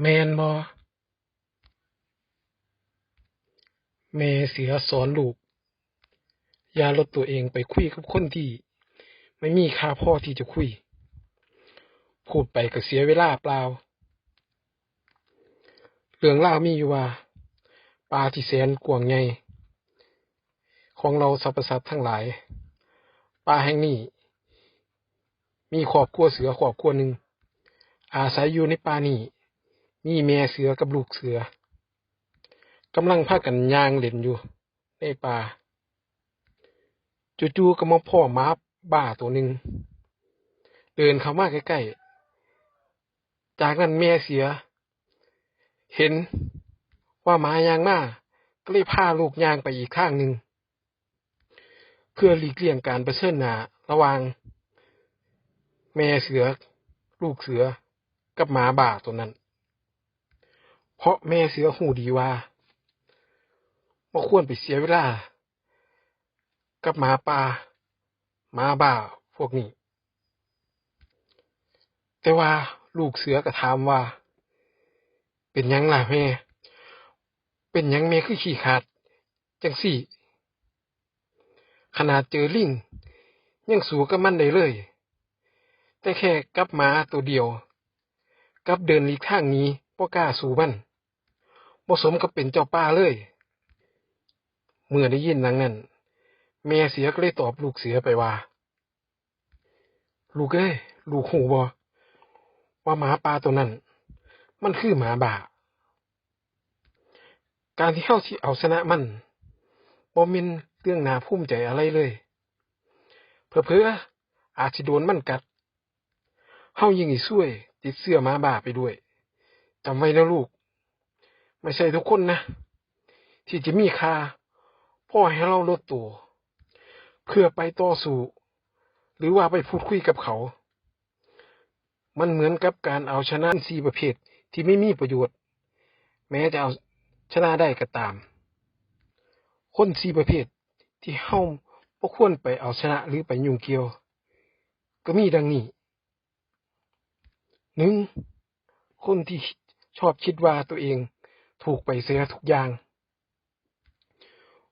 แมนบอแม่เสียสอนลูก อย่าลดตัวเองไปคุยกับคนที่ ไม่มีค่าพ่อที่จะคุย พูดไปก็เสียเวลาเปล่า เรื่องเล่ามีอยู่ว่าปลาที่แสนกว้างใหญ่ของเราสรรพสัตว์ทั้งหลายปลาแห่งนี้ มีครอบครัวเสือครอบครัวหนึ่งอาศัยอยู่ในป่านี้ มีแม่เสือกับลูกเสือกำลังพากันย่างเล่นอยู่ ในป่าจู่ๆก็มาพ่อหมาบ้าตัวหนึ่งเดินเข้ามาใกล้ๆ จากนั้นแม่เสือเห็นว่าหมายางมาก็เลยพาลูกยางไปอีกข้างหนึ่ง เพื่อหลีกเลี่ยงการประชิญหน้าระหว่าง แม่เสือ ลูกเสือกับหมาบ้าตัวนั้น เพราะแม่เสือหูดีว่าบ่ควรไปเสียเวลา กับหมาป่าหมาบ้าพวกนี้ แต่ว่าลูกเสือก็ถามว่า เป็นยังล่ะแม่ เป็นยังแม่คือขี้ขาด จังสี่ ขนาดเจอลิงยังสู้กับมันได้เลย แต่แค่กับหมาตัวเดียว กับเดินหลีกทางนี้บ่กล้าสู้มัน บ่สมกับเป็นเจ้าป่าเลย เมื่อได้ยินดังนั้นแม่เสือก็เลยตอบลูกเสือไปว่า ลูกเอ้ยลูกหูบ่ว่าหมาป่าตัวนั้น มันคือหมาบ้าการที่เฮาสิเอาชนะมันบ่ม่นเรื่องน่าภูมิใจอะไรเลยเผลอๆอาจสิโดนมันกัดเฮายิ่งสิซวย ติดเสื้อหมาบ้าไปด้วยจำไว้นะลูก ไม่ใช่ทุกคนนะ ที่จะมีค่าพ่อให้เราลดตัว เพื่อไปต่อสู้ หรือว่าไปพูดคุยกับเขา มันเหมือนกับการเอาชนะสี่ประเภทที่ไม่มีประโยชน์ แม้จะเอาชนะได้ก็ตาม คนสี่ประเภทที่เฮาบ่ควรไปเอาชนะหรือไปยุ่งเกี่ยว ก็มีดังนี้หนึ่งคนที่ชอบคิดว่าตัวเอง ถูกไปเสียทุกอย่าง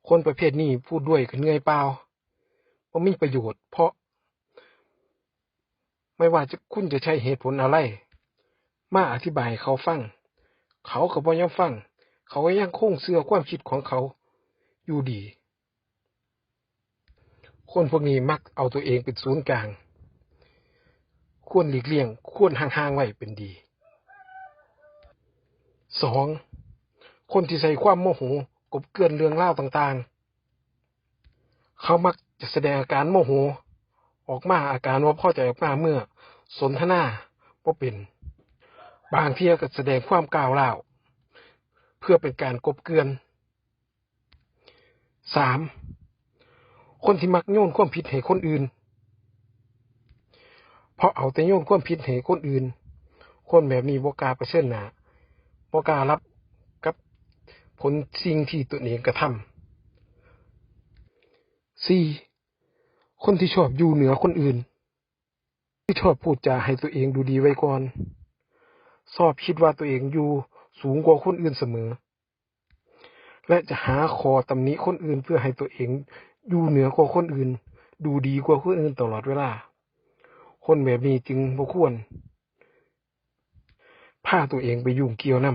คนประเภทนี้พูดด้วยก็เหนื่อยเปล่าว่ามีประโยชน์ เพราะ ไม่ว่าจะคุณจะใช้เหตุผลอะไร มาอธิบายเขาฟัง เขาก็บ่ยังฟัง เขาก็ยังคงเสื่อความคิดของเขา อยู่ดี คนพวกนี้มักเอาตัวเองเป็นศูนย์กลาง ควรหลีกเลี่ยง ควรห่างๆไว้เป็นดีสอง คนที่ใส่ความโมโหกบเกลื่อนเรื่องเล่าวต่างๆ เขามักจะแสดงอาการโมโห ออกมาอาการว่าพ่อใจออกมาเมื่อ สนทนาบ่เป็น บางเที่ยก็แสดงความก้าวร้าวเพื่อเป็นการกบเกลื่อนสามคนที่มักโยนความผิดให้คนอื่น เพราะเอาแต่โยนความผิดให้คนอื่น คนแบบนี้บ่กล้าเผชิญหนาบ่กล้ารับ ผลสิ่งที่ตนเองกระทำสี่คนที่ชอบอยู่เหนือคนอื่น ที่ชอบพูดจาให้ตัวเองดูดีไว้ก่อนชอบคิดว่าตัวเองอยู่สูงกว่าคนอื่นเสมอ และจะหาคอตำหนิคนอื่นเพื่อให้ตัวเองอยู่เหนือกว่าคนอื่น ดูดีกว่าคนอื่นตลอดเวลา คนแบบนี้จึงบ่ควรพาตัวเองไปยุ่งเกี่ยวน